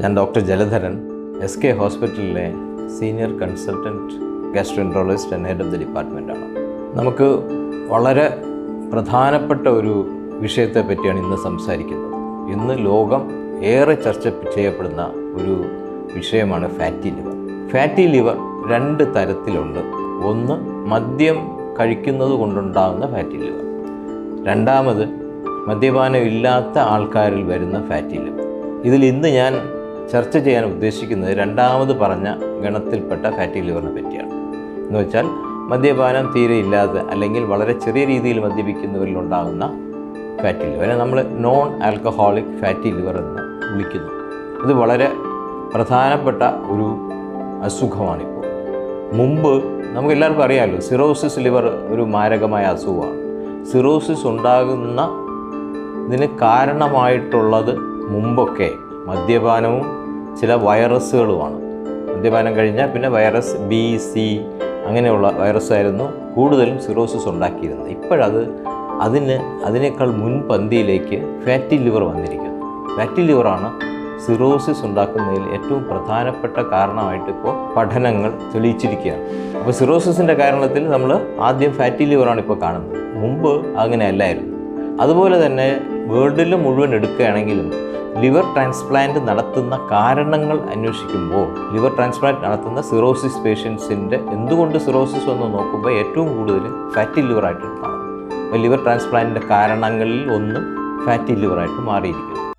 ഞാൻ doctor Jaladharan S K ഹോസ്പിറ്റലിലെ senior consultant gastroenterologist and head of the ഡിപ്പാർട്ട്മെന്റാണ് നമുക്ക് വളരെ പ്രധാനപ്പെട്ട ഒരു വിഷയത്തെ പറ്റിയാണ് ഇന്ന് സംസാരിക്കുന്നത്. ഇന്ന് ലോകം ഏറെ ചർച്ച ചെയ്യപ്പെടുന്ന ഒരു വിഷയമാണ് ഫാറ്റി ലിവർ ഫാറ്റി ലിവർ രണ്ട് തരത്തിലുണ്ട്. ഒന്ന് മദ്യം കഴിക്കുന്നത് കൊണ്ടുണ്ടാകുന്ന ഫാറ്റി ലിവർ രണ്ടാമത് മദ്യപാനം ഇല്ലാത്ത ആൾക്കാരിൽ വരുന്ന ഫാറ്റി ലിവർ ഇതിൽ ഇന്ന് ഞാൻ ചർച്ച ചെയ്യാൻ ഉദ്ദേശിക്കുന്നത് രണ്ടാമത് പറഞ്ഞ ഗണത്തിൽപ്പെട്ട ഫാറ്റി ലിവറിനെ പറ്റിയാണ്. എന്ന് വെച്ചാൽ മദ്യപാനം തീരെ ഇല്ലാതെ അല്ലെങ്കിൽ വളരെ ചെറിയ രീതിയിൽ മദ്യപിക്കുന്നവരിൽ ഉണ്ടാകുന്ന ഫാറ്റി ലിവർ നമ്മൾ നോൺ ആൽക്കഹോളിക് ഫാറ്റി ലിവർ എന്ന് വിളിക്കുന്നു. ഇത് വളരെ പ്രധാനപ്പെട്ട ഒരു അസുഖമാണിപ്പോൾ. മുമ്പ് നമുക്ക് എല്ലാവർക്കും അറിയാമല്ലോ സിറോസിസ് ലിവർ ഒരു മാരകമായ അസുഖമാണ്. സിറോസിസ് ഉണ്ടാകുന്ന ഇതിന് കാരണമായിട്ടുള്ളത് മുമ്പൊക്കെ മദ്യപാനവും ചില വൈറസുകളുമാണ്. മദ്യപാനം കഴിഞ്ഞാൽ പിന്നെ വൈറസ് ബി സി അങ്ങനെയുള്ള വൈറസായിരുന്നു കൂടുതലും സിറോസിസ് ഉണ്ടാക്കിയിരുന്നത്. ഇപ്പോഴത് അതിന് അതിനേക്കാൾ മുൻപന്തിയിലേക്ക് ഫാറ്റി ലിവർ വന്നിരിക്കുന്നു. ഫാറ്റി ലിവറാണ് സിറോസിസ് ഉണ്ടാക്കുന്നതിൽ ഏറ്റവും പ്രധാനപ്പെട്ട കാരണമായിട്ട് ഇപ്പോൾ പഠനങ്ങൾ തെളിയിച്ചിരിക്കുകയാണ്. അപ്പോൾ സിറോസിസിന്റെ കാരണത്തിൽ നമ്മൾ ആദ്യം ഫാറ്റി ലിവറാണ് ഇപ്പോൾ കാണുന്നത്. മുമ്പ് അങ്ങനെ അല്ലായിരുന്നു. അതുപോലെ തന്നെ വേൾഡിൽ മുഴുവൻ എടുക്കുകയാണെങ്കിലും ലിവർ ട്രാൻസ്പ്ലാന്റ് നടത്തുന്ന കാരണങ്ങൾ അന്വേഷിക്കുമ്പോൾ ലിവർ ട്രാൻസ്പ്ലാന്റ് നടത്തുന്ന സിറോസിസ് പേഷ്യൻസിന്റെ എന്തുകൊണ്ട് സിറോസിസ് എന്ന് നോക്കുമ്പോൾ ഏറ്റവും കൂടുതൽ ഫാറ്റി ലിവറായിട്ട് കാണും ലിവർ ട്രാൻസ്പ്ലാന്റിന്റെ കാരണങ്ങളിൽ ഒന്നും ഫാറ്റി ലിവറായിട്ട് മാറിയിരിക്കുന്നു.